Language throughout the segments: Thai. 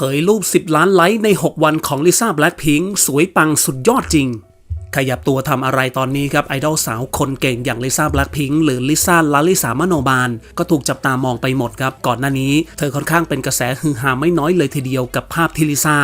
ผยรูป 10 ล้านไลค์ใน 6 วันของลิซ่าแบล็คพิงสวยปังสุดยอดจริง ขยับตัวทำอะไรตอนนี้ครับไอดอลสาวคนเก่งอย่างลิซ่าแบล็ p พิงหรือลิซ่าลาลิสามโนบาล ก็ถูกจับตามองไปหมดครับ ก่อนหน้านี้เธอค่อนข้างเป็นกระแสฮือฮาไม่น้อยเลยทีเดียวกับภาพที่ลิซ่า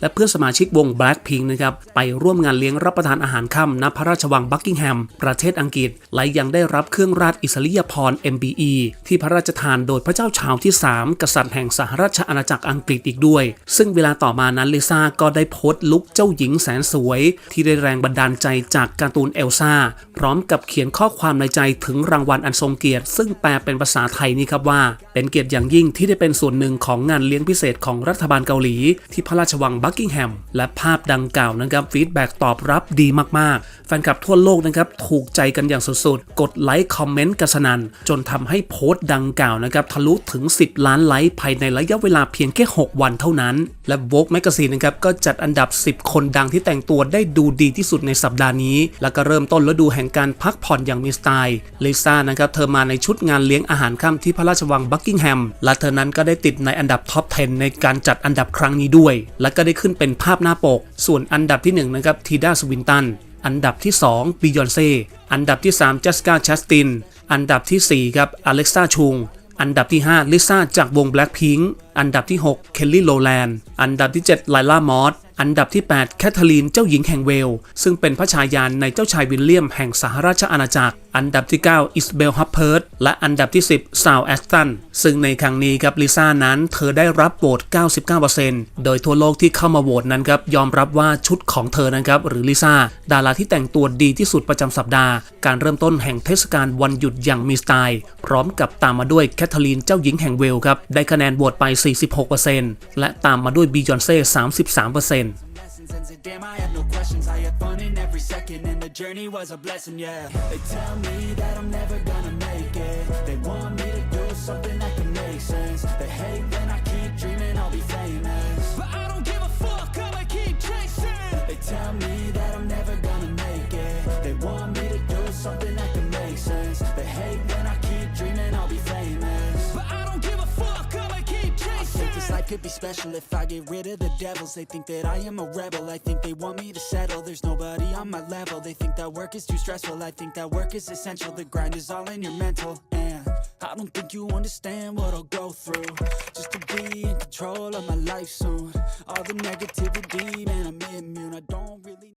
และเพื่อนสมาชิกวง Blackpink นะครับ ไปร่วมงานเลี้ยงรับประทานอาหารค่ำณพระราชวังบักกิงแฮม ประเทศอังกฤษ และยังได้รับเครื่องราชอิสริยาภรณ์ MBE ที่พระราชทานโดยพระเจ้าชาวที่ 3 กษัตริย์แห่งสหราชอาณาจักรอังกฤษอีกด้วย ซึ่งเวลาต่อมานั้นลิซ่าก็ได้โพสต์ลุคเจ้าหญิงแสนสวย ที่ได้แรงบันดาลใจจากการ์ตูนเอลซ่า พร้อมกับเขียนข้อความในใจถึงรางวัลอันทรงเกียรติ ซึ่งแปลเป็นภาษาไทยนี่ครับว่า เป็นเกียรติอย่างยิ่งที่ได้เป็นส่วนหนึ่งของงานเลี้ยงพิเศษของรัฐบาลเกาหลี ที่พระราชวังบักกิงแฮมและภาพดังกล่าวนะครับฟีดแบ็กตอบรับดีมากๆ แฟนคลับทั่วโลกนะครับถูกใจกันอย่างสุดๆ กดไลค์คอมเมนต์กันสนันจนทำให้โพสต์ดังกล่าวนะครับทะลุถึง 10 ล้านไลค์ภายในระยะเวลาเพียงแค่ 6 วันเท่านั้น และ Vogue Magazine นะครับก็จัดอันดับ 10 คนดังที่แต่งตัวได้ดูดีที่สุดในสัปดาห์นี้ แล้วก็เริ่มต้นฤดูแห่งการพักผ่อนอย่างมีสไตล์ลิซ่านะครับเธอมาในชุดงานเลี้ยงอาหารค่ำที่พระราชวังบักกิงแฮมและเธอนั้นก็ได้ติดในอันดับท็อป 10 ในการจัดอันดับครั้งนี้ด้วย และก็ได้ขึ้นเป็นภาพหน้าปก ส่วนอันดับที่1นะครับทีดาสวินตันอันดับที่2บิยอนเซ่อันดับที่3จัสกาชัสตินอันดับทีสี่4ครับอเล็กซ่าชุงอันดับที่ 5 ลิซ่าจากวง Blackpink อันดับที่ 6 เคลลี่โลแลนด์ อันดับที่ 7 ไลล่ามอส อันดับที่ 8 แคทเธอรีนเจ้าหญิงแห่งเวล ซึ่งเป็นพระชายาในเจ้าชายวิลเลียมแห่งสหราชอาณาจักร อันดับที่ 9 อิสเบลฮับเพิร์ตและอันดับที่ 10ซาวแอสตัน ซึ่งในครั้งนี้ครับลิซ่านั้นเธอได้รับโหวต 99%โดยทั่วโลกที่เข้ามาโหวตนั้นครับยอมรับว่าชุดของเธอนะครับหรือลิซ่าดาราที่แต่งตัวดีที่สุดประจำสัปดาห์ การเริ่มต้นแห่งเทศกาลวันหยุดอย่างมีสไตล์ พร้อมกับตามมาด้วยแคทเธอรีนเจ้าหญิงแห่งเวลครับได้คะแนนโหวตไป 46%และตามมาด้วยบียอนเซ่33% I had fun in every second, and the journey was a blessing, yeah. They tell me that I'm never gonna make it. They want me to do something that can make sense. They hate when I keep dreaming I'll be famous. But I don't give a fuck, I'ma keep chasing. They tell me that I'm never gonna make it. They want me to do something could be special if I get rid of the devils. They think that I am a rebel. I think they want me to settle. There's nobody on my level. They think that work is too stressful. I think that work is essential. The grind is all in your mental. And I don't think you understand what I'll go through. Just to be in control of my life soon. All the negativity, man, I'm immune. I don't.